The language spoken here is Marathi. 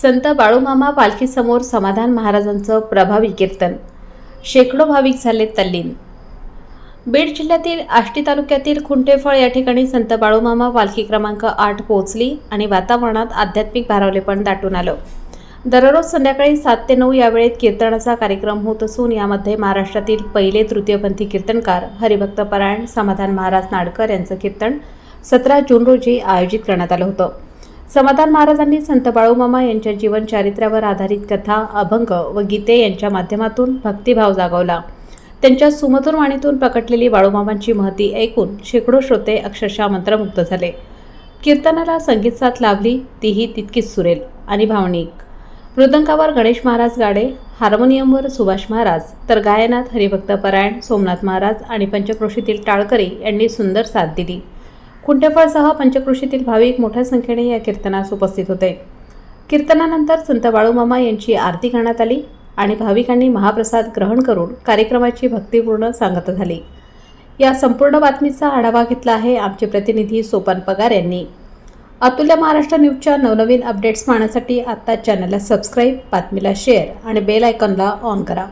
संत बाळूमामा पालखीसमोर समाधान महाराजांचं प्रभावी कीर्तन. शेकडो भाविक झाले तल्लीन. बीड जिल्ह्यातील आष्टी तालुक्यातील खुंटेफळ या ठिकाणी संत बाळूमामा पालखी क्रमांक आठ पोहोचली आणि वातावरणात आध्यात्मिक भारावलेपण दाटून आलं. दररोज संध्याकाळी सात ते नऊ या वेळेत कीर्तनाचा कार्यक्रम होत असून यामध्ये महाराष्ट्रातील पहिले तृतीयपंथी कीर्तनकार हरिभक्त परायण समाधान महाराज नाडकर यांचं कीर्तन सतरा जून रोजी आयोजित करण्यात आलं होतं. समाधान महाराजांनी संत बाळूमामा यांच्या जीवन चारित्र्यावर आधारित कथा अभंग व गीते यांच्या माध्यमातून भक्तिभाव जागवला. त्यांच्या सुमधुर वाणीतून प्रकटलेली बाळूमामांची महती ऐकून शेकडो श्रोते अक्षरशः मंत्रमुग्ध झाले. कीर्तनाला संगीत साथ लाभली तीही तितकीच सुरेल आणि भावनिक. मृदंगावर गणेश महाराज गाडे हार्मोनियमवर सुभाष महाराज तर गायनात हरिभक्त परायण सोमनाथ महाराज आणि पंचक्रोशीतील टाळकरी यांनी सुंदर साथ दिली. खुंटेफळसह पंचकृषीतील भाविक मोठ्या संख्येने या कीर्तनास उपस्थित होते. कीर्तनानंतर संत बाळूमामा यांची आरती करण्यात आली आणि भाविकांनी महाप्रसाद ग्रहण करून कार्यक्रमाची भक्तिपूर्ण सांगता झाली. या संपूर्ण बातमीचा आढावा घेतला आहे आमचे प्रतिनिधी सोपान पगार यांनी. अतुल्य महाराष्ट्र न्यूजच्या नवनवीन अपडेट्स पाहण्यासाठी आत्ता चॅनलला सबस्क्राईब बातमीला शेअर आणि बेल आयकॉनला ऑन करा.